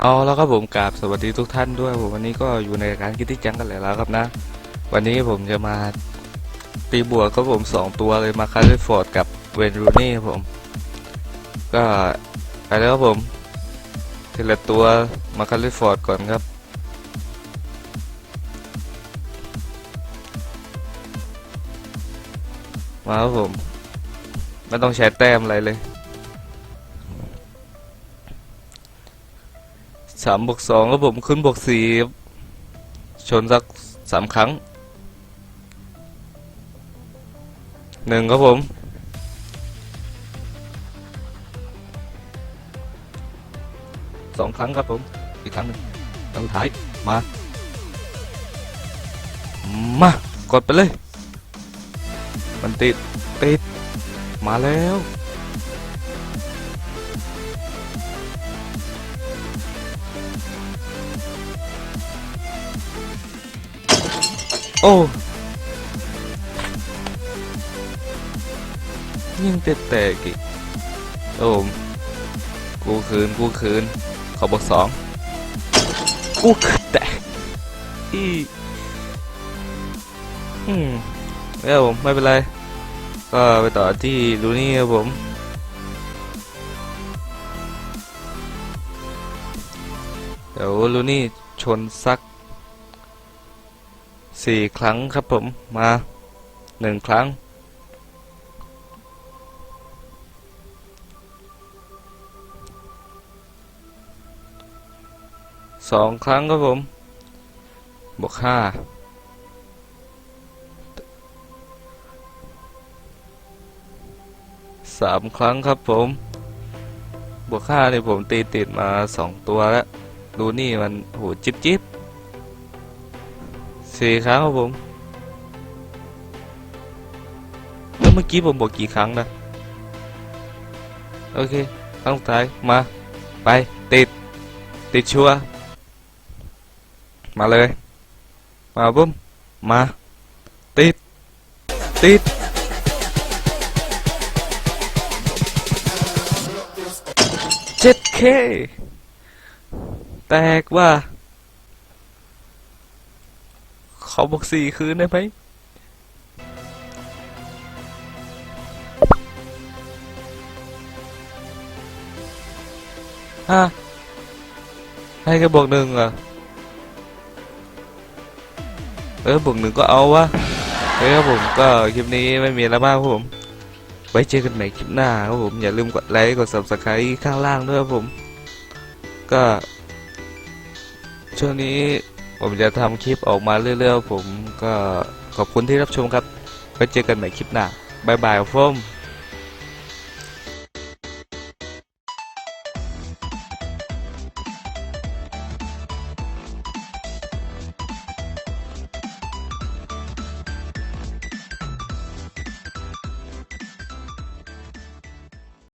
เอาแล้วครับผมกราบสวัสดีทุกท่านด้วยผมวันนี้ก็อยู่ในการคิดที่จังกันแล้วครับนะ วันนี้ผมจะมาตีบวกครับผมสองตัวเลยมาคาริฟอร์ดกับเวนรูนี่ครับผม ก็ไปแล้วครับผมทีละตัวมาคาริฟอร์ดก่อนครับมาครับผม ไม่ต้องใช้แต้มอะไรเลย สามบวกสองครับผมขึ้นบวกสี่ชนสักสามครั้งหนึ่งครับผมสองครั้งครับผม อีกครั้งหนึ่งครั้งสุดท้าย มา มากดไปเลย มันติด ติด มาแล้ว โอ้ยิงเตะแตกอีกโอ้มกูคืนกูคืนขอบอกสองกูคืนแตกอีอืมแล้วผมไม่เป็นไร ก็ไปต่อที่ดูนี่ครับผมเดี๋ยวลูนี่ชนสัก สี่ครั้งครับผมมาหนึ่งครั้ง สองครั้งครับผม บวกห้าสามครั้งครับผม บวกห้านี่ผมตีติดมาสองตัวแล้ว ดูนี่มันโห จิบจิบ สี่ครั้งครับผม แล้วเมื่อกี้ผมบอกกี่ครั้งนะ โอเค ครั้งสุดท้าย มา ไป ติด ติดชัว มาเลย มาบุ้ม มา ติด ติดเจ็ดเคแตกว่า ขอบอกสี่คืนได้ไหมฮะให้แค่บอกหนึ่งเหรอเออบอกหนึ่งก็เอาวะเฮ้ยครับผมก็คลิปนี้ไม่มีอะไรมากครับผม ไว้เจอกันใหม่คลิปหน้าครับผม อย่าลืมกดไลค์กด subscribe ข้างล่างด้วยครับผม ก็ช่วงนี้ ผมจะทำคลิปออกมาเรื่อยๆ ผมก็ขอบคุณที่รับชมครับ ไปเจอกันใหม่คลิปหน้าบายบายครับผม